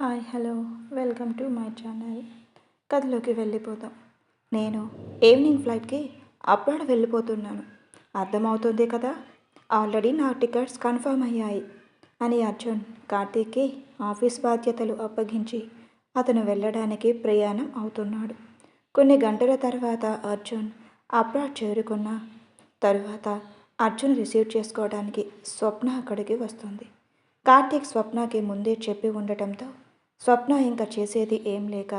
Hi hello. Welcome to my channel. కథలోకి వెళ్ళిపోతాం నేను ఈవినింగ్ ఫ్లైట్కి అబ్రాడ్ వెళ్ళిపోతున్నాను. అర్థమవుతుంది కదా? ఆల్రెడీ నా టికెట్స్ కన్ఫర్మ్ అయ్యాయి అని అర్జున్ కార్తీక్కి ఆఫీస్ బాధ్యతలు అప్పగించి అతను వెళ్ళడానికి ప్రయాణం అవుతున్నాడు. కొన్ని గంటల తర్వాత అర్జున్ అబ్రాడ్ చేరుకున్న తరువాత అర్జున్ రిసీవ్ చేసుకోవడానికి స్వప్న అక్కడికి వస్తుంది. కార్తీక్ స్వప్నకి ముందే చెప్పి ఉండటంతో స్వప్న ఇంకా చేసేది ఏం లేక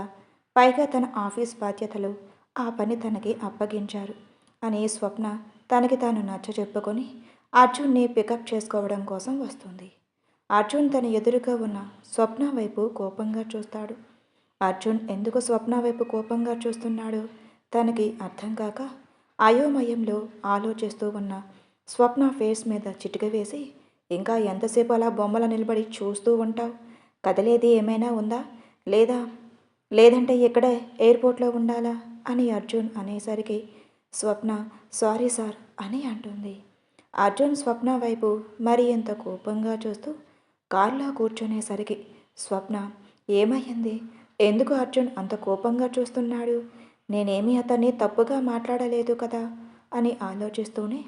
పైగా తన ఆఫీస్ బాధ్యతలు ఆ పని తనకి అప్పగించారు అని స్వప్న తనకి తాను నచ్చ చెప్పుకొని అర్జున్ని పికప్ చేసుకోవడం కోసం వస్తుంది. అర్జున్ తన ఎదురుగా ఉన్న స్వప్న వైపు కోపంగా చూస్తాడు. అర్జున్ ఎందుకు స్వప్న వైపు కోపంగా చూస్తున్నాడో తనకి అర్థం కాక అయోమయంలో ఆలోచిస్తూ ఉన్న స్వప్న ఫేస్ మీద చిటిక వేసి ఇంకా ఎంతసేపు అలా బొమ్మల నిలబడి చూస్తూ ఉంటావు? కదలేది ఏమైనా ఉందా? లేదా లేదంటే ఇక్కడే ఎయిర్పోర్ట్లో ఉండాలా? అని అర్జున్ అనేసరికి స్వప్న సారీ సార్ అని అంటుంది. అర్జున్ స్వప్న వైపు మరి ఎంత కోపంగా చూస్తూ కారులో కూర్చునేసరికి స్వప్న ఏమయ్యింది? ఎందుకు అర్జున్ అంత కోపంగా చూస్తున్నాడు? నేనేమీ అతన్ని తప్పుగా మాట్లాడలేదు కదా? అని ఆలోచిస్తూనే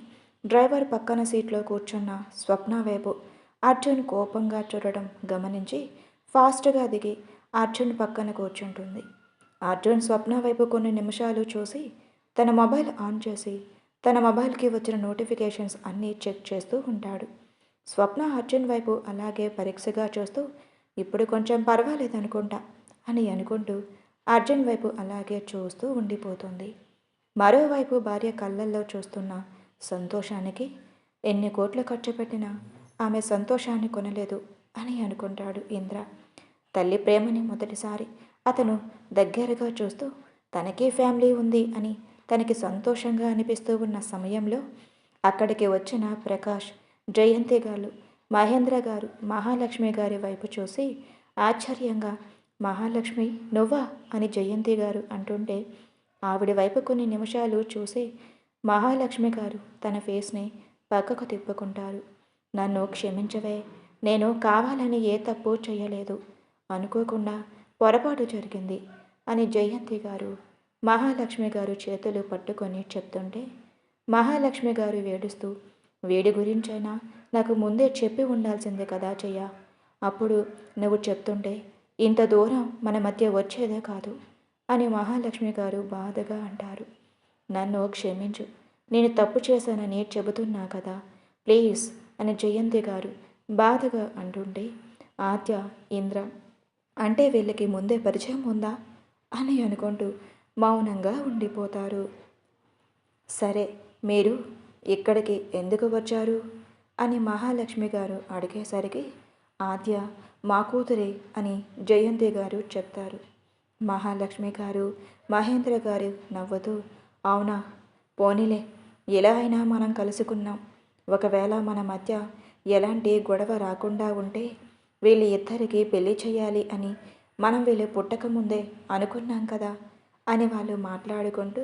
డ్రైవర్ పక్కన సీట్లో కూర్చున్న స్వప్న వైపు అర్జున్ కోపంగా చూడడం గమనించి ఫాస్ట్గా దిగి అర్జున్ పక్కన కూర్చుంటుంది. అర్జున్ స్వప్న వైపు కొన్ని నిమిషాలు చూసి తన మొబైల్ ఆన్ చేసి తన మొబైల్కి వచ్చిన నోటిఫికేషన్స్ అన్నీ చెక్ చేస్తూ ఉంటాడు. స్వప్న అర్జున్ వైపు అలాగే పరీక్షగా చూస్తూ ఇప్పుడు కొంచెం పర్వాలేదనుకుంటా అని అనుకుంటూ అర్జున్ వైపు అలాగే చూస్తూ ఉండిపోతుంది. మరోవైపు భార్య కళ్ళల్లో చూస్తున్న సంతోషానికి ఎన్ని కోట్లు ఖర్చు పెట్టినా ఆమె సంతోషాన్ని కొనలేదు అని అనుకుంటాడు ఇంద్ర. తల్లి ప్రేమని మొదటిసారి అతను దగ్గరగా చూస్తూ తనకి ఫ్యామిలీ ఉంది అని తనకి సంతోషంగా అనిపిస్తూ ఉన్న సమయంలో అక్కడికి వచ్చిన ప్రకాష్ జయంతి గారు మహేంద్ర గారు మహాలక్ష్మి గారి వైపు చూసి ఆశ్చర్యంగా మహాలక్ష్మి నువ్వా? అని జయంతి గారు అంటుంటే ఆవిడ వైపు కొన్ని నిమిషాలు చూసి మహాలక్ష్మి గారు తన ఫేస్ని పక్కకు తిప్పుకుంటారు. నన్ను క్షమించవే. నేను కావాలని ఏ తప్పు చేయలేదు. అనుకోకుండా పొరపాటు జరిగింది అని జయంతి గారు మహాలక్ష్మి గారు చేతులు పట్టుకొని చెప్తుంటే మహాలక్ష్మి గారు వేడుస్తూ వేడి గురించైనా నాకు ముందే చెప్పి ఉండాల్సిందే కదా చెయ్య అప్పుడు నువ్వు చెప్తుంటే ఇంత దూరం మన మధ్య వచ్చేదే కాదు అని మహాలక్ష్మి గారు బాధగా అంటారు. నన్ను క్షమించు. నేను తప్పు చేశానని చెబుతున్నా కదా. ప్లీజ్ అని జయంతి గారు బాధగా అంటుంటే ఆద్య ఇంద్ర అంటే వీళ్ళకి ముందే పరిచయం ఉందా? అని అనుకుంటూ మౌనంగా ఉండిపోతారు. సరే మీరు ఇక్కడికి ఎందుకు వచ్చారు? అని మహాలక్ష్మి గారు అడిగేసరికి ఆద్య మా కూతురే అని జయంతి గారు చెప్తారు. మహాలక్ష్మి గారు మహేంద్ర గారు నవ్వుతూ అవునా? పోనీలే ఎలా అయినా మనం కలుసుకున్నాం. ఒకవేళ మన మధ్య ఎలాంటి గొడవ రాకుండా ఉంటే వీళ్ళ ఇద్దరికి పెళ్ళి చేయాలి అని మనం వీళ్ళు పుట్టకముందే అనుకున్నాం కదా అని వాళ్ళు మాట్లాడుకుంటూ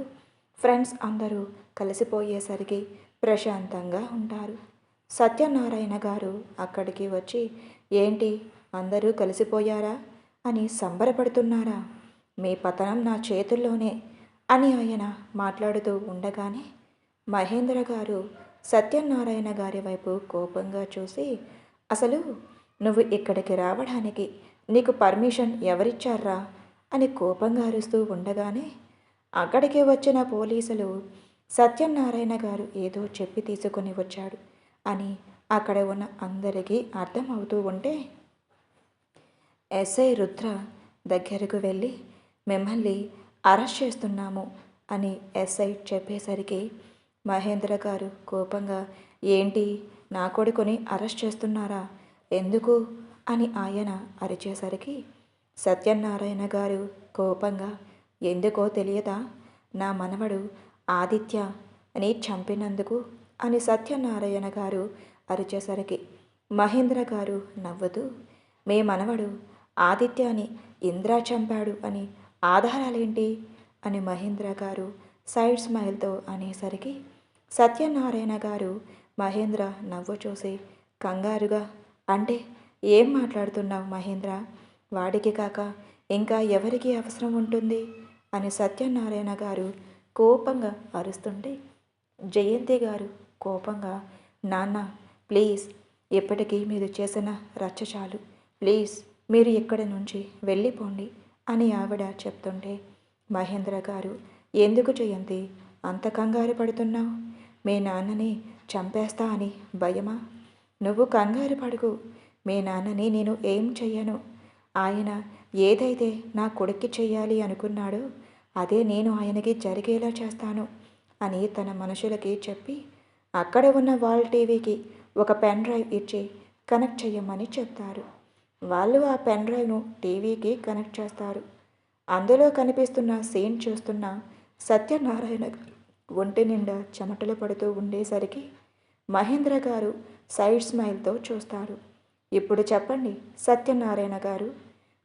ఫ్రెండ్స్ అందరూ కలిసిపోయేసరికి ప్రశాంతంగా ఉంటారు. సత్యనారాయణ గారు అక్కడికి వచ్చి ఏంటి అందరూ కలిసిపోయారా? అని సంబరపడుతున్నారా? మీ పతనం నా చేతుల్లోనే అని ఆయన మాట్లాడుతూ ఉండగానే మహేంద్ర గారు సత్యనారాయణ గారి వైపు కోపంగా చూసి అసలు నువ్వు ఇక్కడికి రావడానికి నీకు పర్మిషన్ ఎవరిచ్చారా అని కోపంగా అరుస్తూ ఉండగానే అక్కడికి వచ్చిన పోలీసులు సత్యనారాయణ గారు ఏదో చెప్పి తీసుకొని వచ్చాడు అని అక్కడ ఉన్న అందరికీ అర్థమవుతూ ఉంటే ఎస్ఐ రుద్ర దగ్గరకు వెళ్ళి మిమ్మల్ని అరెస్ట్ చేస్తున్నాము అని ఎస్ఐ చెప్పేసరికి మహేంద్ర గారు కోపంగా ఏంటి? నా కొడుకుని అరెస్ట్ చేస్తున్నారా? ఎందుకు? అని ఆయన అరిచేసరికి సత్యనారాయణ గారు కోపంగా ఎందుకో తెలియదా? నా మనవడు ఆదిత్య అని చంపినందుకు అని సత్యనారాయణ గారు అరిచేసరికి మహేంద్ర గారు నవ్వుతూ మీ మనవడు ఆదిత్యాని ఇంద్రా చంపాడు అని ఆధారాలేంటి? అని మహేంద్ర గారు సైడ్ స్మైల్తో అనేసరికి సత్యనారాయణ గారు మహేంద్ర నవ్వు చూసి కంగారుగా అంటే ఏం మాట్లాడుతున్నావు మహేంద్ర? వాడికి కాక ఇంకా ఎవరికి అవసరం ఉంటుంది? అని సత్యనారాయణ గారు కోపంగా అరుస్తుంటే జయంతి గారు కోపంగా నాన్న ప్లీజ్ ఇప్పటికీ మీరు చేసిన రచ్చ చాలు. ప్లీజ్ మీరు ఇక్కడి నుంచి వెళ్ళిపోండి అని ఆవిడ చెప్తుంటే మహేంద్ర గారు ఎందుకు జయంతి? అంత కంగారు పడుతున్నావు? మీ నాన్నని చంపేస్తా అని భయమా? నువ్వు కంగారు పడుకు. మీ నాన్నని నేను ఏం చెయ్యను? ఆయన ఏదైతే నా కొడుక్కి చెయ్యాలి అనుకున్నాడో అదే నేను ఆయనకి జరిగేలా చేస్తాను అని తన మనుషులకి చెప్పి అక్కడ ఉన్న వాల్ టీవీకి ఒక పెన్ డ్రైవ్ ఇచ్చి కనెక్ట్ చెయ్యమని చెప్తారు. వాళ్ళు ఆ పెన్ డ్రైవ్ను టీవీకి కనెక్ట్ చేస్తారు. అందులో కనిపిస్తున్న సీన్ చూస్తున్న సత్యనారాయణ గారు ఒంటి నిండా చెమటలు పడుతూ ఉండేసరికి మహేంద్ర గారు సైడ్ స్మైల్తో చూస్తారు. ఇప్పుడు చెప్పండి సత్యనారాయణ గారు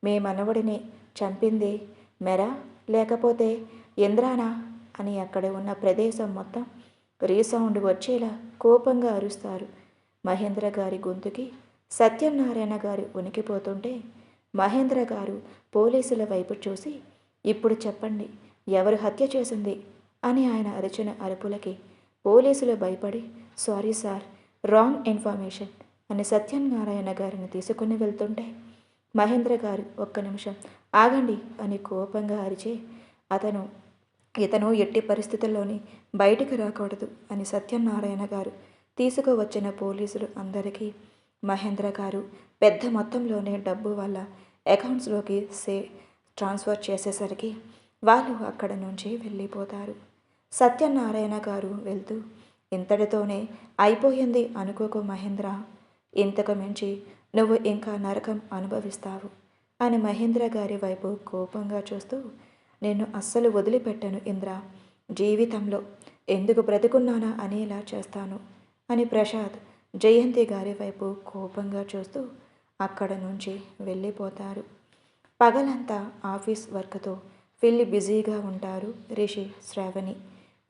మీ మనవడిని చంపింది మెరా? లేకపోతే ఇంద్రానా? అని అక్కడ ఉన్న ప్రదేశం మొత్తం రీసౌండ్ వచ్చేలా కోపంగా అరుస్తారు. మహేంద్ర గారి గొంతుకి సత్యనారాయణ గారు ఉనికిపోతుంటే మహేంద్ర గారు పోలీసుల వైపు చూసి ఇప్పుడు చెప్పండి ఎవరు హత్య చేసింది? అని ఆయన అరిచిన అరుపులకి పోలీసులు భయపడి సారీ సార్ రాంగ్ ఇన్ఫర్మేషన్ అని సత్యనారాయణ గారిని తీసుకుని వెళ్తుంటే మహేంద్ర గారు ఒక్క నిమిషం ఆగండి అని కోపంగా అరిచి అతను ఇతను ఎట్టి పరిస్థితుల్లోని బయటికి రాకూడదు అని సత్యనారాయణ గారు తీసుకువచ్చిన పోలీసులు అందరికీ మహేంద్ర గారు పెద్ద మొత్తంలోనే డబ్బు వల్ల అకౌంట్స్లోకి సే ట్రాన్స్ఫర్ చేసేసరికి వాళ్ళు అక్కడ నుంచి వెళ్ళిపోతారు. సత్యనారాయణ గారు వెళ్తూ ఇంతటితోనే అయిపోయింది అనుకోకు మహేంద్ర. ఇంతకు మించి నువ్వు ఇంకా నరకం అనుభవిస్తావు అని మహేంద్ర గారి వైపు కోపంగా చూస్తూ నేను అస్సలు వదిలిపెట్టను ఇంద్ర. జీవితంలో ఎందుకు బ్రతికున్నానా అనేలా చేస్తాను అని ప్రసాద్ జయంతి గారి వైపు కోపంగా చూస్తూ అక్కడ నుంచి వెళ్ళిపోతారు. పగలంతా ఆఫీస్ వర్క్తో వెళ్ళి బిజీగా ఉంటారు రిషి శ్రావణి.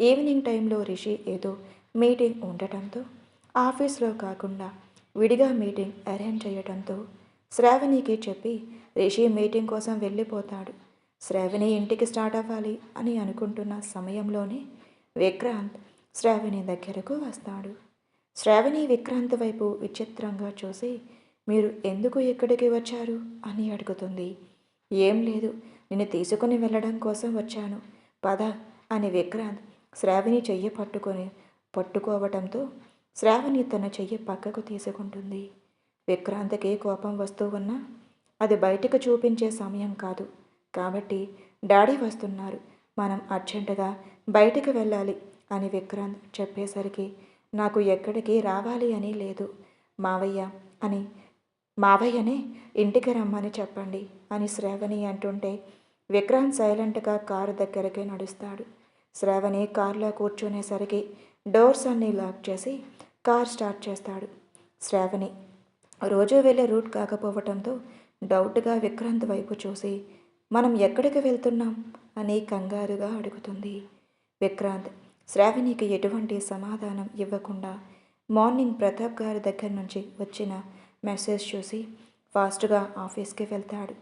ఈవినింగ్ టైంలో రిషి ఏదో మీటింగ్ ఉండటంతో ఆఫీస్లో కాకుండా విడిగా మీటింగ్ అరేంజ్ చేయడంతో శ్రావణికి చెప్పి రిషి మీటింగ్ కోసం వెళ్ళిపోతాడు. శ్రావణి ఇంటికి స్టార్ట్ అవ్వాలి అని అనుకుంటున్న సమయంలోనే విక్రాంత్ శ్రావణి దగ్గరకు వస్తాడు. శ్రావణి విక్రాంత్ వైపు విచిత్రంగా చూసి మీరు ఎందుకు ఇక్కడికి వచ్చారు? అని అడుగుతుంది. ఏం లేదు. నిన్ను తీసుకుని వెళ్ళడం కోసం వచ్చాను. పద అని విక్రాంత్ శ్రావణి చెయ్యి పట్టుకొని పట్టుకోవటంతో శ్రావణి తన చెయ్యి పక్కకు తీసుకుంటుంది. విక్రాంతకే కోపం వస్తూ ఉన్నా అది బయటకు చూపించే సమయం కాదు. కాబట్టి డాడీ వస్తున్నారు. మనం అర్జెంటుగా బయటికి వెళ్ళాలి అని విక్రాంత్ చెప్పేసరికి నాకు ఎక్కడికి రావాలి అని లేదు. మావయ్య అని మావయ్యనే ఇంటికి రమ్మని చెప్పండి అని శ్రావణి అంటుంటే విక్రాంత్ సైలెంట్గా కారు దగ్గరికి నడుస్తాడు. శ్రావణి కారులో కూర్చునేసరికి డోర్స్ అన్నీ లాక్ చేసి కార్ స్టార్ట్ చేస్తాడు శ్రావణి. రోజు వెళ్ళే రూట్ కాకపోవటంతో డౌట్గా విక్రాంత్ వైపు చూసి మనం ఎక్కడికి వెళ్తున్నాం? అని కంగారుగా అడుగుతుంది విక్రాంత్. శ్రావణికి ఎటువంటి సమాధానం ఇవ్వకుండా మార్నింగ్ ప్రతాప్ గారి దగ్గర నుంచి వచ్చిన మెసేజ్ చూసి ఫాస్ట్గా ఆఫీస్కి వెళ్తాడు.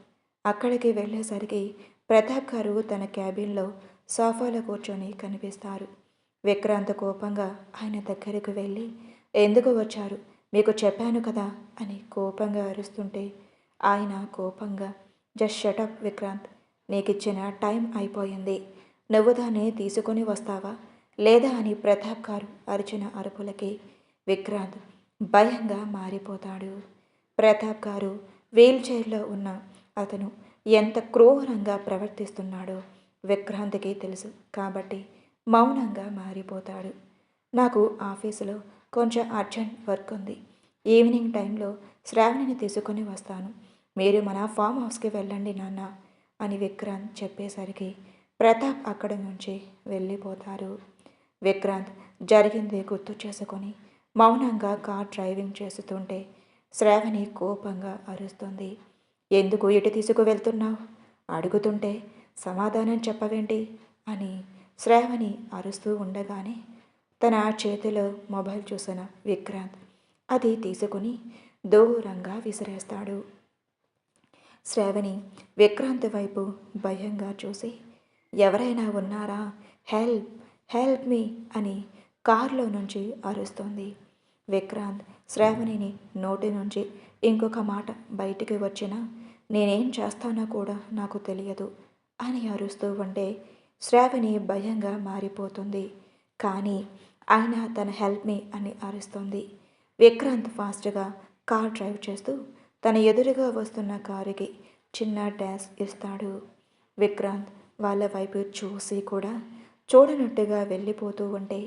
అక్కడికి వెళ్ళేసరికి ప్రతాప్ గారు తన క్యాబిన్లో సోఫాలో కూర్చొని కనిపిస్తారు. విక్రాంత్ కోపంగా ఆయన దగ్గరకు వెళ్ళి ఎందుకు వచ్చారు? మీకు చెప్పాను కదా అని కోపంగా అరుస్తుంటే ఆయన కోపంగా జస్ట్ షటప్ విక్రాంత్ నీకు ఇచ్చిన టైం అయిపోయింది. నువ్వు దాన్ని తీసుకొని వస్తావా? లేదా అని ప్రతాప్ గారు అరిచిన అరుపులకి విక్రాంత్ భయంగా మారిపోతాడు. ప్రతాప్ గారు వీల్ చైర్లో ఉన్న అతను ఎంత క్రూరంగా ప్రవర్తిస్తున్నాడో విక్రాంతికి తెలుసు. కాబట్టి మౌనంగా మారిపోతాడు. నాకు ఆఫీసులో కొంచెం అర్జెంట్ వర్క్ ఉంది. ఈవినింగ్ టైంలో శ్రావణిని తీసుకొని వస్తాను. మీరు మన ఫామ్ హౌస్కి వెళ్ళండి నాన్న అని విక్రాంత్ చెప్పేసరికి ప్రతాప్ అక్కడి నుంచి వెళ్ళిపోతారు. విక్రాంత్ జరిగింది గుర్తు చేసుకొని మౌనంగా కార్ డ్రైవింగ్ చేస్తుంటే శ్రావణి కోపంగా అరుస్తుంది. ఎందుకు ఇటు తీసుకువెళ్తున్నావు? అడుగుతుంటే సమాధానం చెప్పవేంటి? అని శ్రావణి అరుస్తూ ఉండగానే తన చేతిలో మొబైల్ చూసిన విక్రాంత్. అది తీసుకుని దూరంగా విసిరేస్తాడు. శ్రావణి విక్రాంత్ వైపు భయంగా చూసి ఎవరైనా ఉన్నారా? హెల్ప్ హెల్ప్ మీ అని కారులో నుంచి అరుస్తుంది. విక్రాంత్ శ్రావణిని నోటి నుంచి ఇంకొక మాట బయటికి వచ్చినా నేనేం చేస్తానో కూడా నాకు తెలియదు అని అరుస్తూ ఉంటే శ్రావణి భయంగా మారిపోతుంది. కానీ ఆయన తన హెల్ప్ మీ అని అరుస్తుంది విక్రాంత్ ఫాస్ట్గా కార్ డ్రైవ్ చేస్తూ తన ఎదురుగా వస్తున్న కారుకి చిన్న డ్యాష్ ఇస్తాడు. విక్రాంత్ వాళ్ళ వైపు చూసి కూడా చూడనట్టుగా వెళ్ళిపోతూ ఉంటే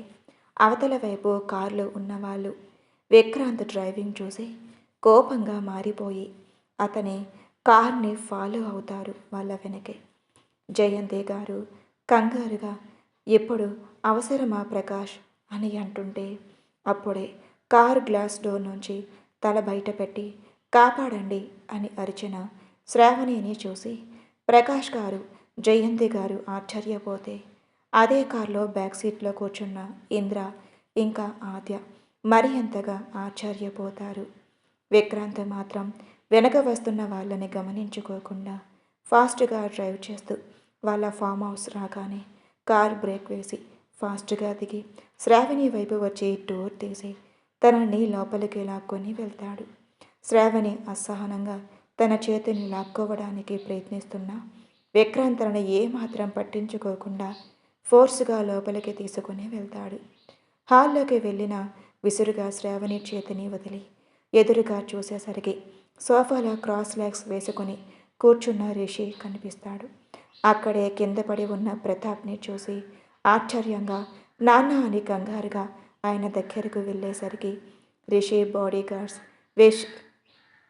అవతల వైపు కారులో ఉన్నవాళ్ళు విక్రాంత్ డ్రైవింగ్ చూసి కోపంగా మారిపోయి అతని కార్ని ఫాలో అవుతారు వాళ్ళ వెనకే. జయంతి గారు కంగారుగా ఎప్పుడు అవసరమా ప్రకాష్? అని అంటుంటే అప్పుడే కారు గ్లాస్ డోర్ నుంచి తల బయట పెట్టి కాపాడండి అని అరిచిన శ్రావణిని చూసి ప్రకాష్ గారు జయంతి గారు ఆశ్చర్యపోతే అదే కారులో బ్యాక్ సీట్లో కూర్చున్న ఇంద్ర ఇంకా ఆద్య మరి ఎంతగా ఆశ్చర్యపోతారు. విక్రాంత్ మాత్రం వెనక వస్తున్న వాళ్ళని గమనించుకోకుండా ఫాస్ట్గా డ్రైవ్ చేస్తూ వాళ్ళ ఫామ్ హౌస్ రాగానే కార్ బ్రేక్ వేసి ఫాస్ట్గా దిగి శ్రావణి వైపు వచ్చి డోర్ తీసి తనని లోపలికి లాక్కొని వెళ్తాడు. శ్రావణి అసహనంగా తన చేతిని లాక్కోవడానికి ప్రయత్నిస్తున్నా విక్రాంత్ తనని ఏమాత్రం పట్టించుకోకుండా ఫోర్స్గా లోపలికి తీసుకుని వెళ్తాడు. హాల్లోకి వెళ్ళిన విసురుగా శ్రావణి చేతిని వదిలి ఎదురుగా చూసేసరికి సోఫాలో క్రాస్ లెగ్స్ వేసుకొని కూర్చున్న రిషి కనిపిస్తాడు. అక్కడే కింద పడి ఉన్న ప్రతాప్ని చూసి ఆశ్చర్యంగా నాన్న అని కంగారుగా ఆయన దగ్గరకు వెళ్ళేసరికి రిషి బాడీ గార్డ్స్ విష్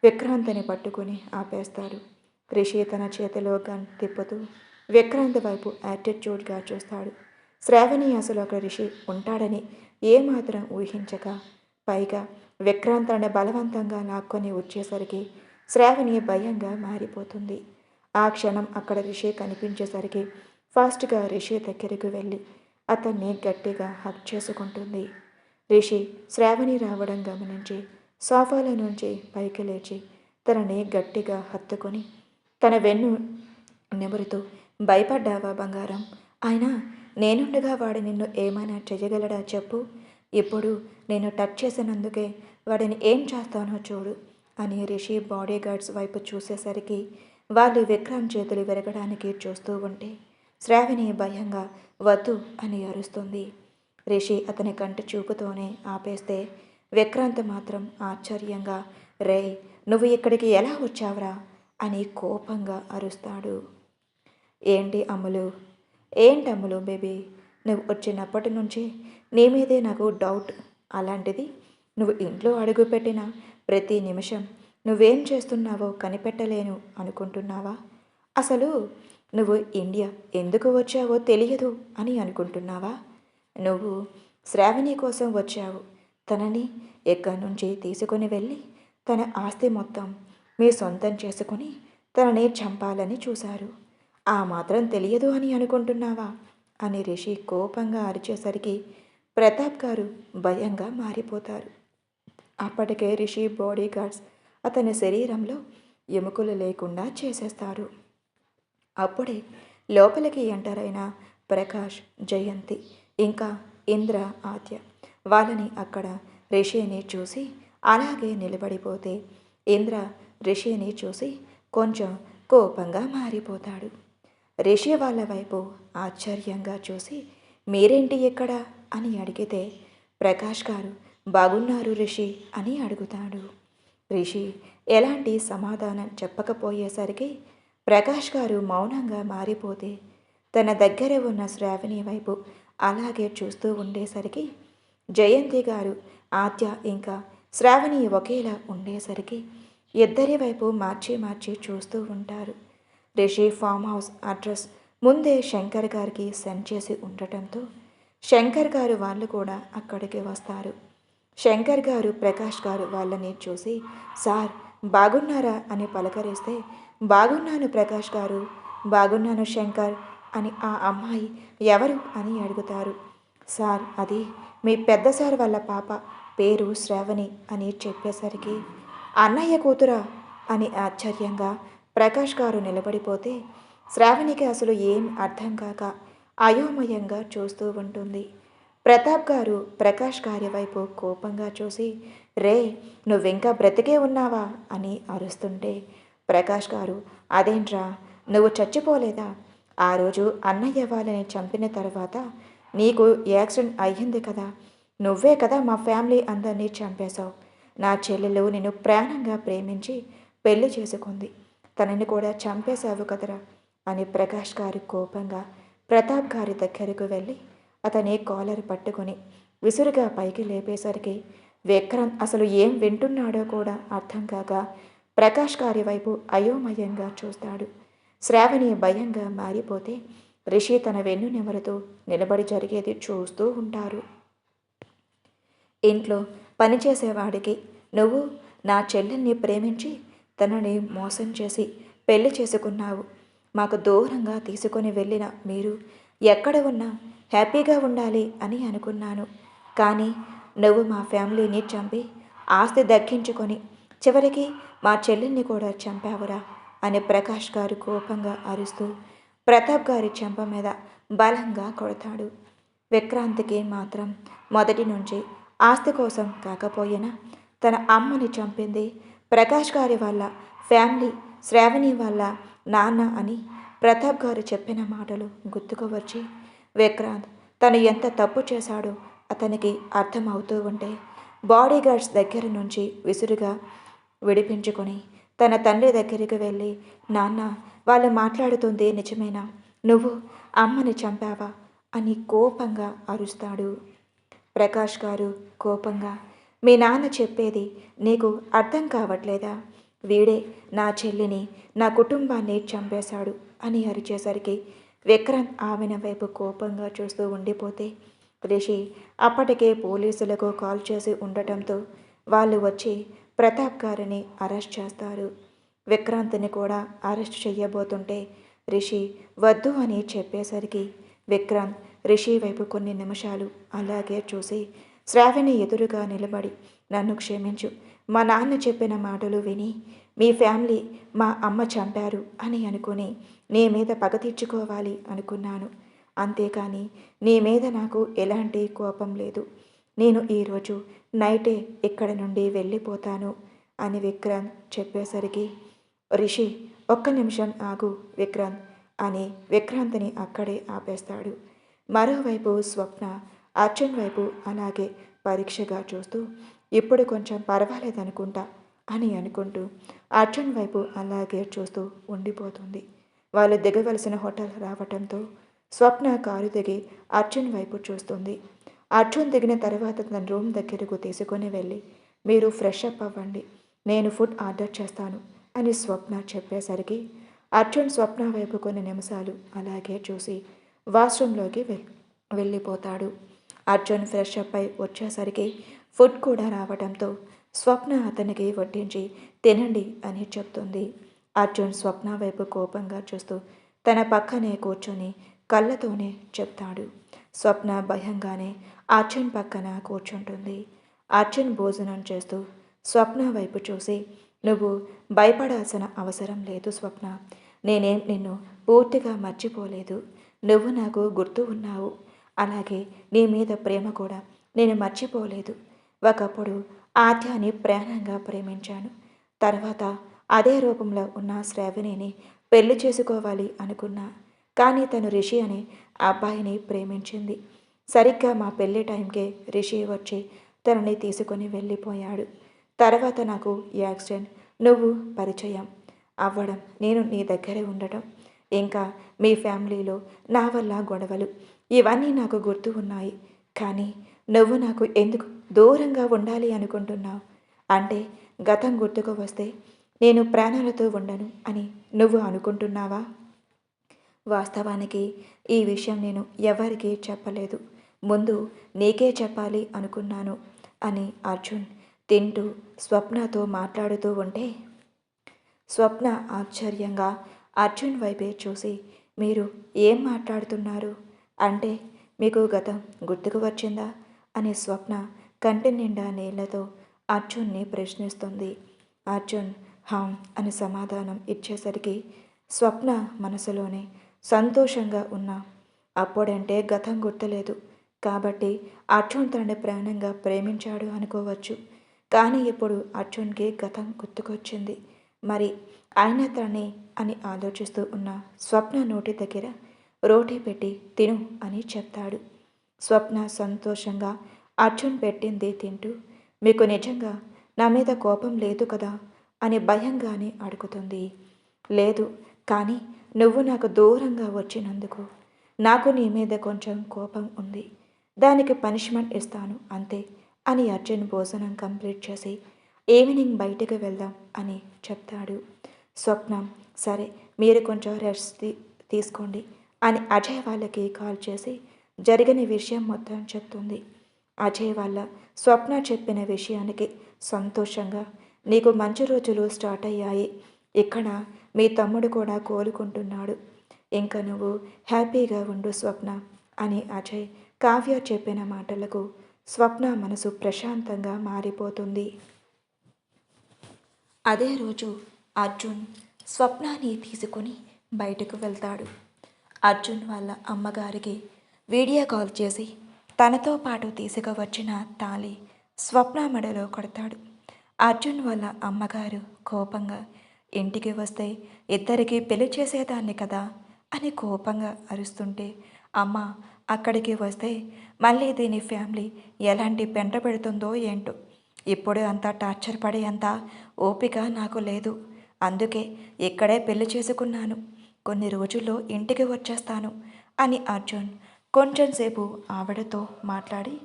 విక్రాంత్ని పట్టుకుని ఆపేస్తారు. రిషి తన చేతిలో గన్ తిప్పుతూ విక్రాంత్ వైపు యాటిట్యూడ్గా చూస్తాడు. శ్రావణి అసలు ఒక రిషి ఉంటాడని ఏమాత్రం ఊహించక పైగా విక్రాంతాన్ని బలవంతంగా లాక్కొని వచ్చేసరికి శ్రావణి భయంగా మారిపోతుంది. ఆ క్షణం అక్కడ రిషి కనిపించేసరికి ఫాస్ట్గా రిషి దగ్గరికి వెళ్ళి అతన్ని గట్టిగా హక్ చేసుకుంటుంది. రిషి శ్రావణి రావడం గమనించి సోఫాల నుంచి పైకి లేచి తనని గట్టిగా హత్తుకొని తన వెన్ను నిమురుతూ భయపడ్డావా బంగారం? ఆయన నేనుండగా వాడు నిన్ను ఏమైనా చేయగలడా చెప్పు? ఇప్పుడు నేను టచ్ చేసినందుకే వాడిని ఏం చేస్తానో చూడు అని రిషి బాడీ గార్డ్స్ వైపు చూసేసరికి వాళ్ళు విక్రమ్ చేతులు విరగడానికి చూస్తూ ఉంటే శ్రావణి భయంగా వద్దు అని అరుస్తుంది. రిషి అతని కంటి చూపుతోనే ఆపేస్తే విక్రాంత్ మాత్రం ఆశ్చర్యంగా రే నువ్వు ఇక్కడికి ఎలా వచ్చావురా? అని కోపంగా అరుస్తాడు. ఏంటి అమ్ములు? ఏంటి అమ్ములు బేబీ? నువ్వు వచ్చినప్పటి నుంచి నీ మీదే నాకు డౌట్. అలాంటిది నువ్వు ఇంట్లో అడుగుపెట్టిన ప్రతి నిమిషం నువ్వేం చేస్తున్నావో కనిపెట్టలేను అనుకుంటున్నావా? అసలు నువ్వు ఇండియా ఎందుకు వచ్చావో తెలియదు అని అనుకుంటున్నావా? నువ్వు శ్రావణి కోసం వచ్చావు. తనని ఎక్కడి నుంచి తీసుకొని వెళ్ళి తన ఆస్తి మొత్తం మీ సొంతం చేసుకుని తనని చంపాలని చూశారు. ఆ మాత్రం తెలియదు అని అనుకుంటున్నావా? అని రిషి కోపంగా అరిచేసరికి ప్రతాప్ గారు భయంగా మారిపోతారు. అప్పటికే రిషి బాడీ గార్డ్స్ అతని శరీరంలో ఎముకలు లేకుండా చేసేస్తారు. అప్పుడే లోపలికి ఎంటర్ అయిన ప్రకాష్ జయంతి ఇంకా ఇంద్ర ఆద్య వాళ్ళని అక్కడ రిషిని చూసి అలాగే నిలబడిపోతే ఇంద్ర రిషిని చూసి కొంచెం కోపంగా మారిపోతాడు. రిషి వాళ్ళ వైపు ఆశ్చర్యంగా చూసి మీరేంటి ఎక్కడ అని అడిగితే ప్రకాష్ గారు బాగున్నారు రిషి అని అడుగుతాడు. రిషి ఎలాంటి సమాధానం చెప్పకపోయేసరికి ప్రకాష్ గారు మౌనంగా మారిపోతే తన దగ్గర ఉన్న శ్రావణి వైపు అలాగే చూస్తూ ఉండేసరికి జయంతి గారు ఆద్య ఇంకా శ్రావణి ఒకేలా ఉండేసరికి ఇద్దరి వైపు మార్చి మార్చి చూస్తూ ఉంటారు. రిషి ఫామ్ హౌస్ అడ్రస్ ముందే శంకర్ గారికి సెండ్ చేసి ఉండటంతో శంకర్ గారు వాళ్ళు కూడా అక్కడికి వస్తారు. శంకర్ గారు ప్రకాష్ గారు వాళ్ళని చూసి సార్ బాగున్నారా? అని పలకరిస్తే బాగున్నాను ప్రకాష్ గారు బాగున్నాను శంకర్ అని ఆ అమ్మాయి ఎవరు? అని అడుగుతారు. సార్ అది మీ పెద్ద సార్ వాళ్ళ పాప పేరు శ్రావణి అని చెప్పేసరికి అన్నయ్య కూతురా? అని ఆశ్చర్యంగా ప్రకాష్ గారు నిలబడిపోతే శ్రావణికి అసలు ఏం అర్థం కాక అయోమయంగా చూస్తూ ఉంటుంది. ప్రతాప్ గారు ప్రకాష్ గారి వైపు కోపంగా చూసి రే నువ్వింకా బ్రతికే ఉన్నావా? అని అరుస్తుంటే ప్రకాష్ గారు అదేంట్రా నువ్వు చచ్చిపోలేదా? ఆ రోజు అన్నయ్య వాళ్ళని చంపిన తర్వాత నీకు యాక్సిడెంట్ అయ్యింది కదా నువ్వే కదా మా ఫ్యామిలీ అందరినీ చంపేశావు. నా చెల్లెలు నేను ప్రాణంగా ప్రేమించి పెళ్ళి చేసుకుంది. తనని కూడా చంపేశావు కదరా? అని ప్రకాష్ గారి కోపంగా ప్రతాప్ గారి దగ్గరకు వెళ్ళి అతని కాలర్ పట్టుకొని విసురుగా పైకి లేపేసరికి విక్రమ్ అసలు ఏం వింటున్నాడో కూడా అర్థం కాక ప్రకాష్ గారి వైపు అయోమయంగా చూస్తాడు. శ్రావణి భయంగా మారిపోతే రిషి తన వెన్ను నెమరుతూ నిలబడి జరిగేది చూస్తూ ఉంటారు. ఇంట్లో పనిచేసేవాడికి నువ్వు నా చెల్లెల్ని ప్రేమించి తనని మోసం చేసి పెళ్ళి చేసుకున్నావు. మాకు దూరంగా తీసుకొని వెళ్ళిన మీరు ఎక్కడ ఉన్నా హ్యాపీగా ఉండాలి అని అనుకున్నాను. కానీ నువ్వు మా ఫ్యామిలీని చంపి ఆస్తి దక్కించుకొని చివరికి మా చెల్లెల్ని కూడా చంపావురా అని ప్రకాష్ గారు కోపంగా అరుస్తూ ప్రతాప్ గారి చెంప మీద బలంగా కొడతాడు. విక్రాంతికి మాత్రం మొదటి నుంచి ఆస్తి కోసం కాకపోయినా తన అమ్మని చంపింది ప్రకాష్ గారి వల్ల ఫ్యామిలీ శ్రావణి వల్ల నాన్న అని ప్రతాప్ గారు చెప్పిన మాటలు గుర్తుకు వచ్చి విక్రాంత్ తను ఎంత తప్పు చేశాడో అతనికి అర్థమవుతూ ఉంటే బాడీగార్డ్స్ దగ్గర నుంచి విసురుగా విడిపించుకొని తన తండ్రి దగ్గరికి వెళ్ళి నాన్న వాళ్ళు మాట్లాడుతుంది నిజమేనా? నువ్వు అమ్మని చంపావా? అని కోపంగా అరుస్తాడు. ప్రకాష్ గారు కోపంగా మీ నాన్న చెప్పేది నీకు అర్థం కావట్లేదా? వీడే నా చెల్లిని నా కుటుంబాన్ని చంపేశాడు అని అరిచేసరికి విక్రాంత్ ఆమెన వైపు కోపంగా చూస్తూ ఉండిపోతే రిషి అప్పటికే పోలీసులకు కాల్ చేసి ఉండటంతో వాళ్ళు వచ్చి ప్రతాప్ గారిని అరెస్ట్ చేస్తారు. విక్రాంత్ని కూడా అరెస్ట్ చేయబోతుంటే రిషి వద్దు అని చెప్పేసరికి విక్రాంత్ రిషి వైపు కొన్ని నిమిషాలు అలాగే చూసి శ్రావణి ఎదురుగా నిలబడి నన్ను క్షమించు మా నాన్న చెప్పిన మాటలు విని మీ ఫ్యామిలీ మా అమ్మ చంపారు అని అనుకుని నీ మీద పగ తీర్చుకోవాలి అనుకున్నాను. అంతేకాని నీ మీద నాకు ఎలాంటి కోపం లేదు. నేను ఈరోజు నైటే ఇక్కడ నుండి వెళ్ళిపోతాను అని విక్రాంత్ చెప్పేసరికి రిషి ఒక్క నిమిషం ఆగు విక్రాంత్ అని విక్రాంత్ని అక్కడే ఆపేస్తాడు. మరోవైపు స్వప్న అర్జున్ వైపు అలాగే పరీక్షగా చూస్తూ ఇప్పుడు కొంచెం పర్వాలేదనుకుంటా అని అనుకుంటూ అర్జున్ వైపు అలాగే చూస్తూ ఉండిపోతుంది. వాళ్ళు దిగవలసిన హోటల్ రావటంతో స్వప్న కారు దిగి అర్జున్ వైపు చూస్తుంది. అర్జున్ దిగిన తర్వాత తన రూమ్ దగ్గరకు తీసుకొని వెళ్ళి మీరు ఫ్రెష్ అప్ అవ్వండి నేను ఫుడ్ ఆర్డర్ చేస్తాను అని స్వప్న చెప్పేసరికి అర్జున్ స్వప్న వైపు కొన్ని నిమిషాలు అలాగే చూసి వాష్రూమ్లోకి వెళ్ వెళ్ళిపోతాడు. అర్జున్ ఫ్రెష్ అప్ అయి వచ్చేసరికి ఫుడ్ కూడా రావడంతో స్వప్న అతనికి వడ్డించి తినండి అని చెప్తుంది. అర్జున్ స్వప్న వైపు కోపంగా చూస్తూ తన పక్కనే కూర్చొని కళ్ళతోనే చెప్తాడు. స్వప్న భయంగానే అర్జున్ పక్కన కూర్చుంటుంది. అర్జున్ భోజనం చేస్తూ స్వప్న వైపు చూసి నువ్వు భయపడాల్సిన అవసరం లేదు స్వప్న. నేనేం నిన్ను పూర్తిగా మర్చిపోలేదు. నువ్వు నాకు గుర్తు ఉన్నావు. అలాగే నీ మీద ప్రేమ కూడా నేను మర్చిపోలేదు. ఒకప్పుడు ఆద్యాని ప్రాణంగా ప్రేమించాను. తర్వాత అదే రూపంలో ఉన్న శ్రావణిని పెళ్ళి చేసుకోవాలి అనుకున్నా. కానీ తను రిషి అనే అబ్బాయిని ప్రేమించింది. సరిగ్గా మా పెళ్ళి టైంకే రిషి వచ్చి తనని తీసుకొని వెళ్ళిపోయాడు. తర్వాత నాకు యాక్సిడెంట్ నువ్వు పరిచయం అవ్వడం నేను నీ దగ్గరే ఉండటం ఇంకా మీ ఫ్యామిలీలో నా వల్ల గొడవలు ఇవన్నీ నాకు గుర్తు ఉన్నాయి. కానీ నువ్వు నాకు ఎందుకు దూరంగా ఉండాలి అనుకుంటున్నావు? అంటే గతం గుర్తుకు వస్తే నేను ప్రాణాలతో ఉండను అని నువ్వు అనుకుంటున్నావా? వాస్తవానికి ఈ విషయం నేను ఎవరికీ చెప్పలేదు. ముందు నీకే చెప్పాలి అనుకున్నాను అని అర్జున్ తింటూ స్వప్నతో మాట్లాడుతూ ఉంటే స్వప్న ఆశ్చర్యంగా అర్జున్ వైపే చూసి మీరు ఏం మాట్లాడుతున్నారు? అంటే మీకు గతం గుర్తుకు వచ్చిందా? అనే స్వప్న కంటి నిండా నీళ్ళతో అర్జున్ని ప్రశ్నిస్తుంది. అర్జున్ హాం అని సమాధానం ఇచ్చేసరికి స్వప్న మనసులోనే సంతోషంగా ఉన్నా అప్పుడంటే గతం గుర్తులేదు. కాబట్టి అర్జున్ తనని ప్రాణంగా ప్రేమించాడు అనుకోవచ్చు. కానీ ఇప్పుడు అర్జున్కి గతం గుర్తుకొచ్చింది. మరి ఆయన తనని అని ఆలోచిస్తూ ఉన్న స్వప్న నోటి దగ్గర రోటీ పెట్టి తిను అని చెప్తాడు. స్వప్న సంతోషంగా అర్జున్ పెట్టింది తింటూ మీకు నిజంగా నా మీద కోపం లేదు కదా? అని భయంగానే అడుగుతుంది. లేదు కానీ నువ్వు నాకు దూరంగా వచ్చినందుకు నాకు నీ మీద కొంచెం కోపం ఉంది. దానికి పనిష్మెంట్ ఇస్తాను అంతే అని అర్జున్ భోజనం కంప్లీట్ చేసి ఈవినింగ్ బయటకు వెళ్దాం అని చెప్తాడు. స్వప్నం సరే మీరు కొంచెం రెస్ట్ తీసుకోండి అని అజయ్ వాళ్ళకి కాల్ చేసి జరిగిన విషయం మొత్తం చెప్తుంది. అజయ్ వాళ్ళ స్వప్న చెప్పిన విషయానికి సంతోషంగా నీకు మంచి రోజులు స్టార్ట్ అయ్యాయి. ఇక్కడ మీ తమ్ముడు కూడా కోలుకుంటున్నాడు. ఇంకా నువ్వు హ్యాపీగా ఉండు స్వప్న అని అజయ్ కావ్య చెప్పిన మాటలకు స్వప్న మనసు ప్రశాంతంగా మారిపోతుంది. అదే రోజు అర్జున్ స్వప్నాన్ని తీసుకొని బయటకు వెళ్తాడు. అర్జున్ వాళ్ళ అమ్మగారికి వీడియో కాల్ చేసి తనతో పాటు తీసుకువచ్చిన తాళి స్వప్న మెడలో కొడతాడు. అర్జున్ వాళ్ళ అమ్మగారు కోపంగా ఇంటికి వస్తే ఇద్దరికి పెళ్ళి చేసేదాన్ని కదా? అని కోపంగా అరుస్తుంటే అమ్మ అక్కడికి వస్తే మళ్ళీ దీని ఫ్యామిలీ ఎలాంటి పెంట పెడుతుందో ఏంటో? ఇప్పుడు అంత టార్చర్ పడే అంత ఓపిక నాకు లేదు. అందుకే ఇక్కడే పెళ్ళి చేసుకున్నాను. కొన్ని రోజుల్లో ఇంటికి వచ్చేస్తాను అని అర్జున్ కొంచెంసేపు ఆవిడతో మాట్లాడి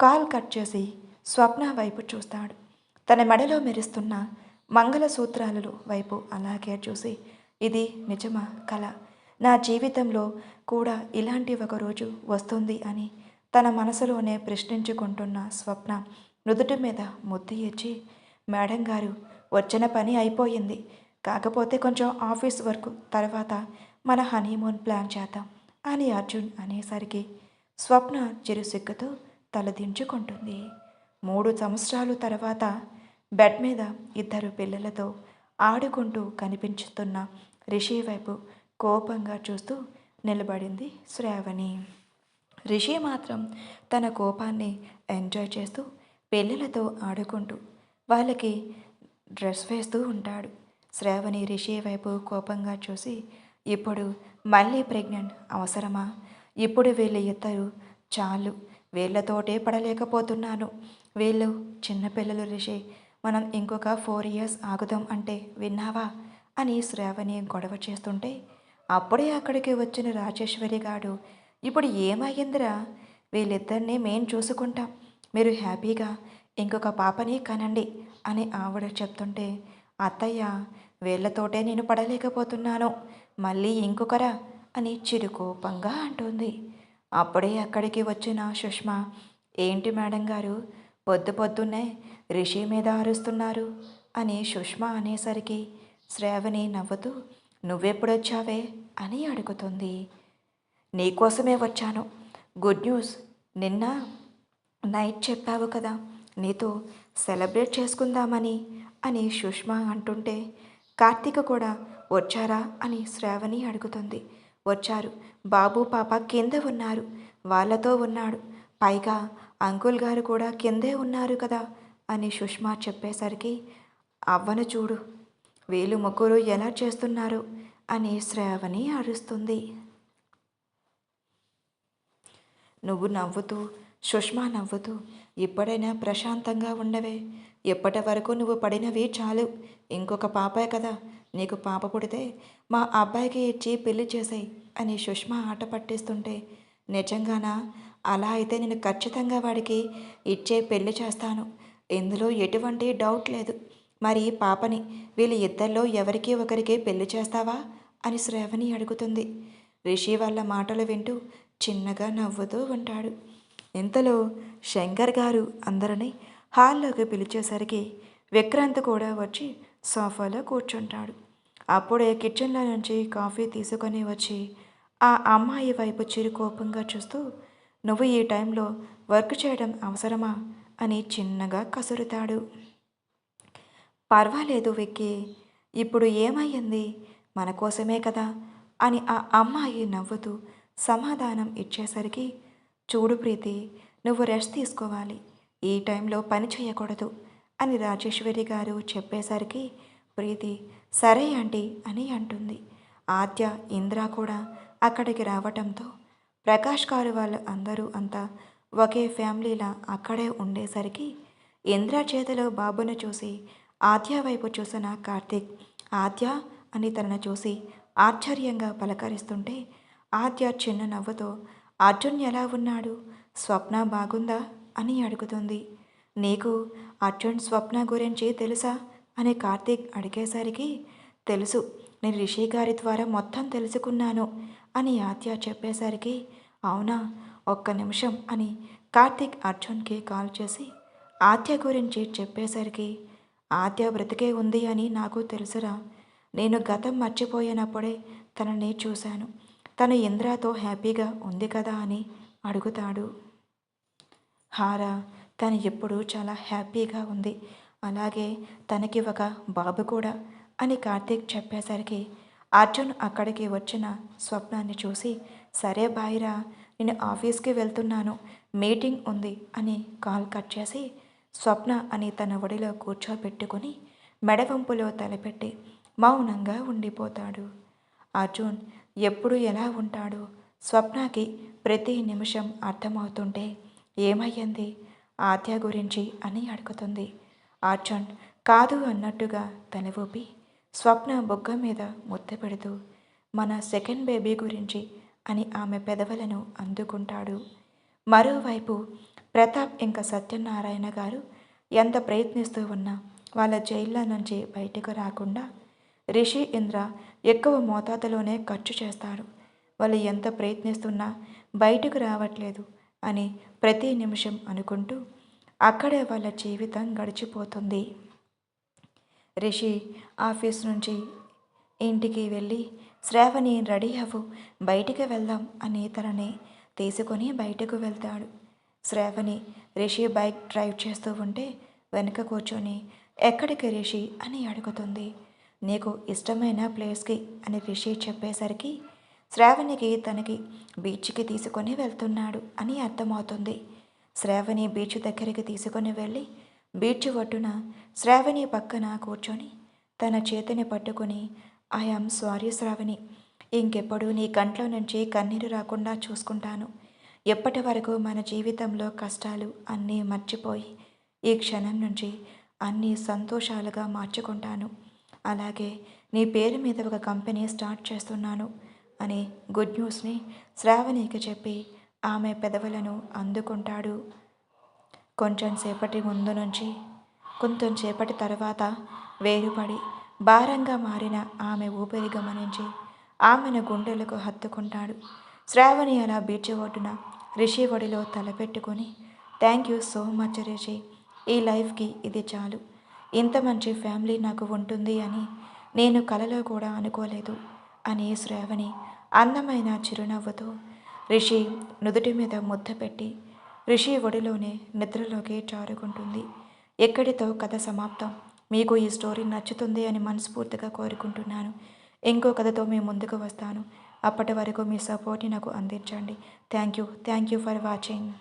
కాల్ కట్ చేసి స్వప్న వైపు చూస్తాడు. తన మెడలో మెరుస్తున్న మంగళసూత్రాలలో వైపు అలాగే చూసి ఇది నిజమా కళ నా జీవితంలో కూడా ఇలాంటి ఒక రోజు వస్తుంది అని తన మనసులోనే ప్రశ్నించుకుంటున్న స్వప్న నుదుటి మీద ముద్దు ఇచ్చి మేడం గారు వచ్చిన పని అయిపోయింది. కాకపోతే కొంచెం ఆఫీస్ వర్క్ తర్వాత మన హనీమూన్ ప్లాన్ చేద్దాం. అని అర్జున్ అనేసరికి స్వప్న చిరుసిగ్గుతో తలదించుకుంటుంది. మూడు సంవత్సరాలు తర్వాత బెడ్ మీద ఇద్దరు పిల్లలతో ఆడుకుంటూ కనిపించుతున్న రిషి వైపు కోపంగా చూస్తూ నిలబడింది శ్రావణి. రిషి మాత్రం తన కోపాన్ని ఎంజాయ్ చేస్తూ పిల్లలతో ఆడుకుంటూ వాళ్ళకి డ్రెస్ వేస్తూ ఉంటాడు. శ్రావణి రిషి వైపు కోపంగా చూసి ఇప్పుడు మళ్ళీ ప్రెగ్నెంట్ అవసరమా? ఇప్పుడు వీళ్ళ ఇద్దరు చాలు. వీళ్ళతోటే పడలేకపోతున్నాను. వీళ్ళు చిన్నపిల్లలు రిషి మనం ఇంకొక ఫోర్ ఇయర్స్ ఆగుదాం అంటే విన్నావా? అని శ్రావణి గొడవ చేస్తుంటే అప్పుడే అక్కడికి వచ్చిన రాజేశ్వరి గాడు ఇప్పుడు ఏమయ్యిందిరా? వీళ్ళిద్దరిని మేం చూసుకుంటాం. మీరు హ్యాపీగా ఇంకొక పాపని కనండి అని ఆవిడ చెప్తుంటే అత్తయ్య వీళ్ళతోటే నేను పడలేకపోతున్నాను. మళ్ళీ ఇంకొకరా అని చిరుకోపంగా అంటుంది. అప్పుడే అక్కడికి వచ్చిన సుష్మ ఏంటి మేడం గారు? పొద్దు పొద్దున్నే రిషి మీద అరుస్తున్నారు అని సుష్మా అనేసరికి శ్రావణి నవ్వుతూ నువ్వెప్పుడొచ్చావే? అని అడుగుతుంది. నీకోసమే వచ్చాను. Good news. నిన్న నైట్ చెప్పావు కదా నీతో సెలబ్రేట్ చేసుకుందామని అని సుష్మా అంటుంటే కార్తీక కూడా వచ్చారా? అని శ్రావణి అడుగుతుంది. వచ్చారు. బాబు పాప కింద ఉన్నారు. వాళ్ళతో ఉన్నాడు. పైగా అంకుల్ గారు కూడా కిందే ఉన్నారు కదా అని సుష్మా చెప్పేసరికి అవ్వను చూడు. వీళ్ళు ముగ్గురు ఎలా చేస్తున్నారు? అని శ్రావణి అరుస్తుంది. నువ్వు నవ్వుతూ సుష్మా నవ్వుతూ ఇప్పుడైనా ప్రశాంతంగా ఉండవే. ఇప్పటి వరకు నువ్వు పడినవి చాలు. ఇంకొక పాపే కదా. నీకు పాప పుడితే మా అబ్బాయికి ఇచ్చి పెళ్ళి చేసాయి అని సుష్మా ఆట పట్టిస్తుంటే నిజంగానా? అలా అయితే నేను ఖచ్చితంగా వాడికి ఇచ్చే పెళ్ళి చేస్తాను. ఇందులో ఎటువంటి డౌట్ లేదు. మరి పాపని వీళ్ళ ఇద్దరిలో ఎవరికి ఒకరికి పెళ్ళి చేస్తావా? అని శ్రావణి అడుగుతుంది. రిషి వాళ్ళ మాటలు వింటూ చిన్నగా నవ్వుతూ ఉంటాడు. ఇంతలో శంకర్ గారు అందరినీ హాల్లోకి పిలిచేసరికి విక్రాంత్ కూడా వచ్చి సోఫాలో కూర్చుంటాడు. అప్పుడే కిచెన్లో నుంచి కాఫీ తీసుకొని వచ్చి ఆ అమ్మాయి వైపు చిరుకోపంగా చూస్తూ నువ్వు ఈ టైంలో వర్క్ చేయడం అవసరమా? అని చిన్నగా కసురుతాడు. పర్వాలేదు విక్కీ ఇప్పుడు ఏమయ్యింది? మన కోసమే కదా? అని ఆ అమ్మాయి నవ్వుతూ సమాధానం ఇచ్చేసరికి చూడు ప్రీతి నువ్వు రెస్ట్ తీసుకోవాలి. ఈ టైంలో పని చేయకూడదు అని రాజేశ్వరి గారు చెప్పేసరికి ప్రీతి సరే ఆంటీ అని అంటుంది. ఆద్య ఇంద్ర కూడా అక్కడికి రావటంతో ప్రకాష్ గారు వాళ్ళు అందరూ అంతా ఒకే ఫ్యామిలీలా అక్కడే ఉండేసరికి ఇంద్ర చేతిలో బాబును చూసి ఆద్య వైపు చూసిన కార్తీక్ ఆద్య అని తనను చూసి ఆశ్చర్యంగా పలకరిస్తుంటే ఆద్య చిన్న నవ్వుతో అర్జున్ ఎలా ఉన్నాడు? స్వప్న బాగుందా? అని అడుగుతుంది. నీకు అర్జున్ స్వప్న గురించి తెలుసా? అని కార్తీక్ అడిగేసరికి తెలుసు. నేను రిషి గారి ద్వారా మొత్తం తెలుసుకున్నాను అని ఆత్య చెప్పేసరికి అవునా? ఒక్క నిమిషం అని కార్తీక్ అర్జున్కి కాల్ చేసి ఆత్య గురించి చెప్పేసరికి ఆద్య బ్రతికే ఉంది అని నాకు తెలుసురా. నేను గతం మర్చిపోయినప్పుడే తనని చూశాను. తను ఇంద్రాతో హ్యాపీగా ఉంది కదా అని అడుగుతాడు. హారా తను ఎప్పుడు చాలా హ్యాపీగా ఉంది. అలాగే తనకి ఒక బాబు కూడా అని కార్తీక్ చెప్పేసరికి అర్జున్ అక్కడికి వచ్చిన స్వప్నాన్ని చూసి సరే బాయిరా నేను ఆఫీస్కి వెళ్తున్నాను మీటింగ్ ఉంది అని కాల్ కట్ చేసి స్వప్న అని తన ఒడిలో కూర్చోబెట్టుకుని మెడవంపులో తలపెట్టి మౌనంగా ఉండిపోతాడు. అర్జున్ ఎప్పుడు ఎలా ఉంటాడో? స్వప్నకి ప్రతి నిమిషం అర్థమవుతుంటే ఏమయ్యింది? ఆద్య గురించి అని అడుగుతుంది. అర్జున్ కాదు అన్నట్టుగా తల ఊపి స్వప్న బొగ్గ మీద ముద్ద పెడుతూ మన సెకండ్ బేబీ గురించి అని ఆమె పెదవులను అందుకుంటాడు. మరోవైపు ప్రతాప్ ఇంకా సత్యనారాయణ గారు ఎంత ప్రయత్నిస్తూ ఉన్నా వాళ్ళ జైళ్ళ నుంచి బయటకు రాకుండా రిషి ఇంద్ర ఎక్కువ మోతాదులోనే ఖర్చు చేస్తారు. వాళ్ళు ఎంత ప్రయత్నిస్తున్నా బయటకు రావట్లేదు. అని ప్రతి నిమిషం అనుకుంటూ అక్కడే వాళ్ళ జీవితం గడిచిపోతుంది. రిషి ఆఫీస్ నుంచి ఇంటికి వెళ్ళి శ్రావణి రెడీ అవ్వు బయటికి వెళ్దాం అని తనని తీసుకొని బయటకు వెళ్తాడు. శ్రావణి రిషి బైక్ డ్రైవ్ చేస్తూ ఉంటే వెనుక కూర్చొని ఎక్కడికి రిషి? అని అడుగుతుంది. నీకు ఇష్టమైన ప్లేస్కి అని రిషి చెప్పేసరికి శ్రావణికి తనకి బీచ్కి తీసుకొని వెళ్తున్నాడు అని అర్థమవుతుంది. శ్రావణి బీచ్ దగ్గరికి తీసుకొని వెళ్ళి బీచ్ ఒడ్డున శ్రావణి పక్కన కూర్చొని తన చేతిని పట్టుకుని ఐఆమ్ సారీ శ్రావణి ఇంకెప్పుడు నీ కంట్లో నుంచి కన్నీరు రాకుండా చూసుకుంటాను. ఎప్పటి వరకు మన జీవితంలో కష్టాలు అన్నీ మర్చిపోయి ఈ క్షణం నుంచి అన్నీ సంతోషాలుగా మార్చుకుంటాను. అలాగే నీ పేరు మీద ఒక కంపెనీ స్టార్ట్ చేస్తున్నాను. అని గుడ్ న్యూస్ని శ్రావణికి చెప్పి ఆమె పెదవులను అందుకుంటాడు. కొంచెం సేపటి ముందు నుంచి కొంచెం సేపటి తర్వాత వేరుపడి భారంగా మారిన ఆమె ఊపిరి గమనించి ఆమెను గుండెలకు హత్తుకుంటాడు. శ్రావణి అలా బీచ్ ఒడ్డున రిషి ఒడిలో తలపెట్టుకొని thank you so much Rishi ఈ లైఫ్కి ఇది చాలు. ఇంత మంచి ఫ్యామిలీ నాకు ఉంటుంది అని నేను కలలో కూడా అనుకోలేదు అని శ్రావణి అందమైన చిరునవ్వుతో రిషి నుదుటి మీద ముద్ద పెట్టి రిషి ఒడిలోనే నిద్రలోకి చారుకుంటుంది ఎక్కడితో కథ సమాప్తం? మీకు ఈ స్టోరీ నచ్చుతుంది అని మనస్ఫూర్తిగా కోరుకుంటున్నాను. ఇంకో కథతో మీ ముందుకు వస్తాను. అప్పటి వరకు మీ సపోర్ట్ని నాకు అందించండి. Thank you. Thank you for watching.